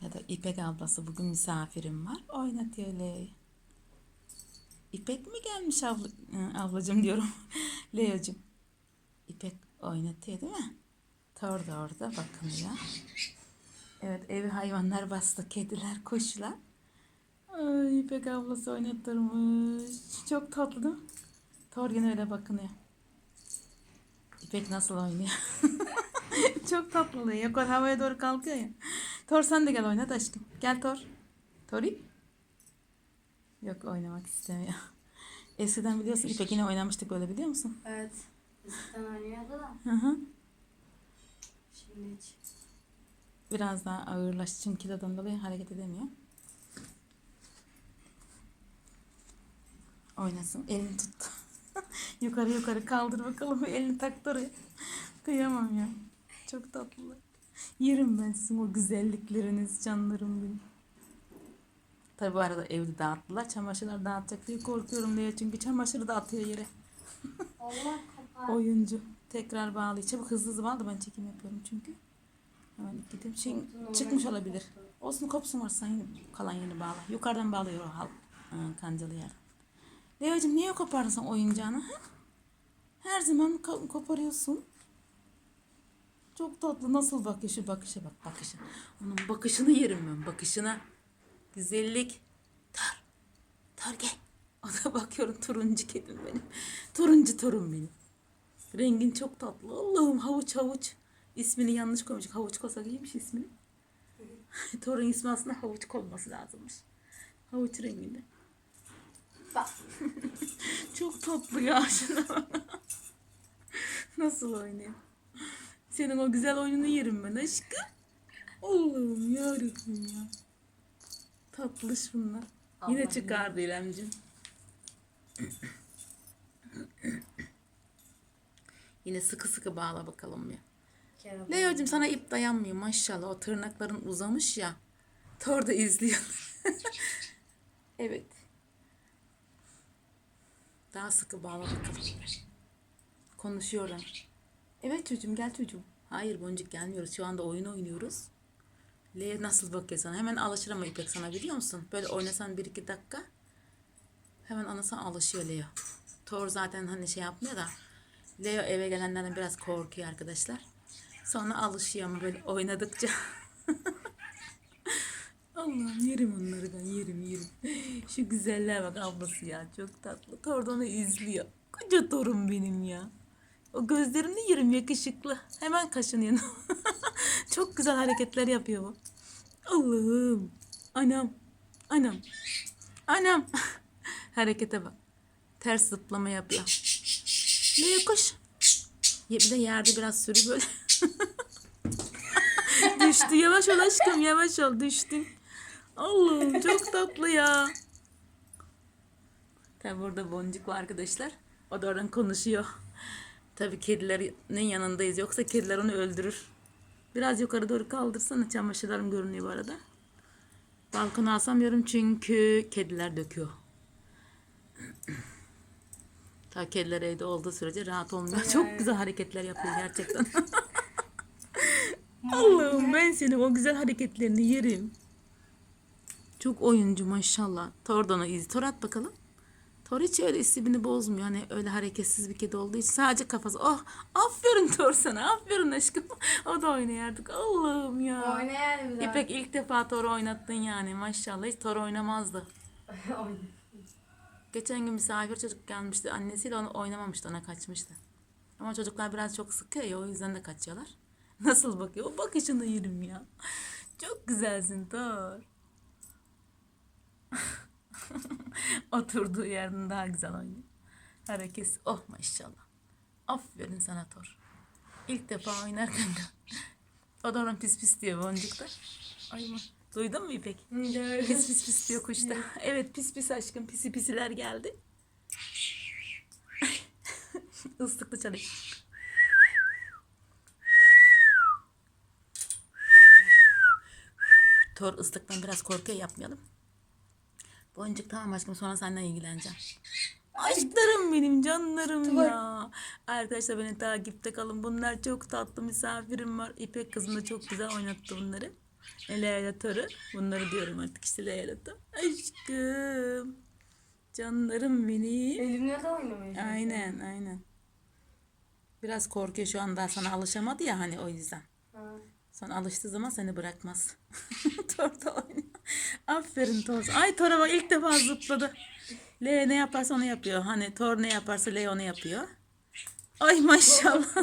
Ya da İpek ablası bugün misafirim var. Oynatıyor Leo'yu. İpek mi gelmiş abla, Hı, ablacığım diyorum. Leo'cum. İpek oynatıyor değil mi? Thor da orada bakınıyor. Evet evi hayvanlar bastı. Kediler, kuşlar. Ay İpek ablası oynattırmış. Çok tatlı değil mi? Thor yine öyle bakınıyor. İpek nasıl oynuyor? Çok tatlı oluyor. Yukarı havaya doğru kalkıyor ya. Thor sen de gel oynat aşkım. Gel Thor. Tori. Yok oynamak istemiyor. Eskiden biliyorsun İpek yine oynamıştık böyle biliyor musun? Evet. Eskiden oynuyordu da. Hı hı. Şimdi hiç. Biraz daha ağırlaştı çünkü kilodan dolayı hareket edemiyor. Oynasın. Elini tut. yukarı yukarı kaldır bakalım. Elini taktı oraya. Kıyamam ya. Çok tatlı. Yerim ben sizin o güzellikleriniz canlarım benim. Tabi bu arada evde dağıttılar. Çamaşırlar dağıtacak diye korkuyorum diye. Çünkü çamaşırı da atıyor yere. Oyuncu. Tekrar bağlı. Çabuk hızlı hızlı bağlı. Ben çekim yapıyorum çünkü. Hemen gideyim. Şey, çıkmış olabilir. Olsun kopsun varsa kalan yeni bağla. Yukarıdan bağlıyor o hal. Ha, kancalı yer. Leo'cum niye kopardın sen oyuncağını? Ha? Her zaman ko- koparıyorsun. Çok tatlı. Nasıl bakıyor şu bakışa bak bakışa. Onun bakışını yerim ben bakışına. Güzellik. Tar. Tar gel. Ona bakıyorum turuncu kedim benim. Turuncu torun benim. Rengin çok tatlı. Allah'ım havuç havuç. İsmini yanlış koymuş. Havuç koysak iyiymiş ismini. Torun ismi aslında havuç olması lazımmış. Havuç renginde. Bak. Çok tatlı ya şuna. Nasıl oynuyor? Senin o güzel oyununu yerim ben aşkım. Allah'ım yarabbim ya. Tatlış bunlar. Yine Allah'ım. çıkardı İremciğim. Yine sıkı sıkı bağla bakalım ya. Leo'cum sana ip dayanmıyor maşallah. O tırnakların uzamış ya. Thor da izliyor. evet. Daha sıkı bağla bakalım. Konuşuyorlar. Evet çocuğum gel çocuğum. Hayır Boncuk gelmiyoruz. Şu anda oyun oynuyoruz. Leo nasıl bakıyor sana? Hemen alışır ama İpek sana biliyor musun? Böyle oynasan bir iki dakika. Hemen anasına alışıyor Leo. Thor zaten hani şey yapmıyor da. Leo eve gelenlerden biraz korkuyor arkadaşlar. Sonra alışıyor ama böyle oynadıkça. Allah'ım yerim onları ben yerim yerim. Şu güzelliğe bak ablası ya çok tatlı. Thor da onu izliyor. Koca torun benim ya. O gözlerini yerim yakışıklı. Hemen kaşınıyor. çok güzel hareketler yapıyor bu. Allah'ım. Anam. Anam. Anam. Harekete bak. Ters zıplama yapıyor. Ne. Ya Bir de yerde biraz sürü böyle. Düştü. Yavaş ol aşkım. Yavaş ol. Düştün. Allah'ım çok tatlı ya. Tabi burada boncuk arkadaşlar. O da oradan konuşuyor. Tabi kedilerin yanındayız. Yoksa kediler onu öldürür. Biraz yukarı doğru kaldırsana. Çamaşırlarım görünüyor bu arada. Balkona asamıyorum çünkü kediler döküyor. Ta kediler evde olduğu sürece rahat olmuyor. Çok güzel hareketler yapıyor gerçekten. Allah'ım ben senin o güzel hareketlerini yerim. Çok oyuncu maşallah. Tordan'ı iz. Tor at bakalım. Tor hiç öyle isibini bozmuyor. Hani öyle hareketsiz bir kedi olduğu için sadece kafası. Oh aferin Tor sana. Aferin aşkım. o da oynuyor artık. Allah'ım ya. Oyna yani bir. İpek ilk defa Thor oynattın yani maşallah. Hiç Thor oynamazdı. Oyna. Geçen gün misafir çocuk gelmişti. Annesiyle onu oynamamıştı. Ona kaçmıştı. Ama çocuklar biraz çok sıkıyor ya o yüzden de kaçıyorlar. Nasıl bakıyor? O bakışını yerim ya. Çok güzelsin Thor. Oturduğu yerden daha güzel oynuyor. Hareket. Oh maşallah. Aferin sana Thor. İlk defa oynarken de. O da oradan pis pis diyor boncukta. Ay mı? Duydun mu İpek? Pis pis pis diyor kuş da. Evet pis pis aşkım pisi pisiler geldi. Islıklı çalıyor. Thor ıslıktan biraz korkuyor yapmayalım. Boncuk tamam aşkım sonra senden ilgileneceğim. Aşklarım benim canlarım ya. Arkadaşlar beni takipte kalın. Bunlar çok tatlı misafirim var. İpek kızım da çok güzel oynattı bunları. Toru. Bunları diyorum artık işte Toru. Aşkım. Canlarım benim. Elimle de oynamayı. Aynen aynen. Biraz korkuyor şu anda sana alışamadı ya hani o yüzden. Ha. Sonra alıştığı zaman seni bırakmaz. Torda oynuyor. Aferin Tor. Ay Tor'a bak ilk defa zıpladı. Lea ne yaparsa onu yapıyor. Hani Tor ne yaparsa Lea onu yapıyor. Ay maşallah.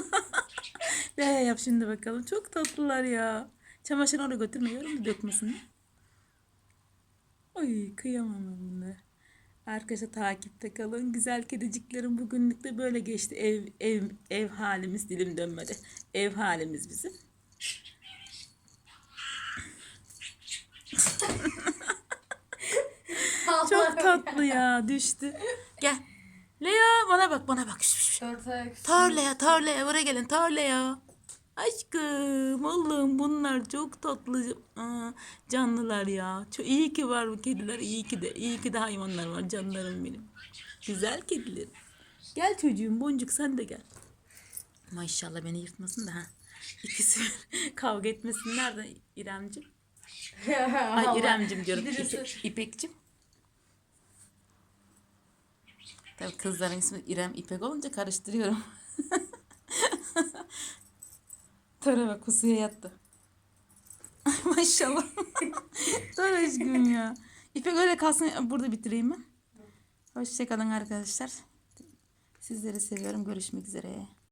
Lea yap şimdi bakalım. Çok tatlılar ya. Çamaşırı oraya götürmüyorum da dökmesin. Ay kıyamam ben bunları. Arkadaşlar takipte kalın. Güzel kediciklerim bugünlük de böyle geçti. Ev ev ev halimiz dilim dönmedi. Ev halimiz bizim. Çok tatlı ya düştü. Gel. Lea bana bak bana bak. Tor Lea buraya gelin Tor Lea. Aşkım oğlum bunlar çok tatlı aa, canlılar ya. Çok iyi ki var bu kediler. iyi ki de iyi ki de hayvanlar var canlarım benim. Güzel kediler. Gel çocuğum boncuk sen de gel. Maşallah beni yırtmasın da ha. İkisi kavga etmesinler de İremcim. Ay İremcim diyorum. Birisi- İpe- İpekcim. Tabii kızların ismi İrem İpek olunca karıştırıyorum. Tara bak kusuya yattı. Ay maşallah. Tara aşkım ya. İpek öyle kalsın burada bitireyim ben. Hoşçakalın arkadaşlar. Sizleri seviyorum. Görüşmek üzere.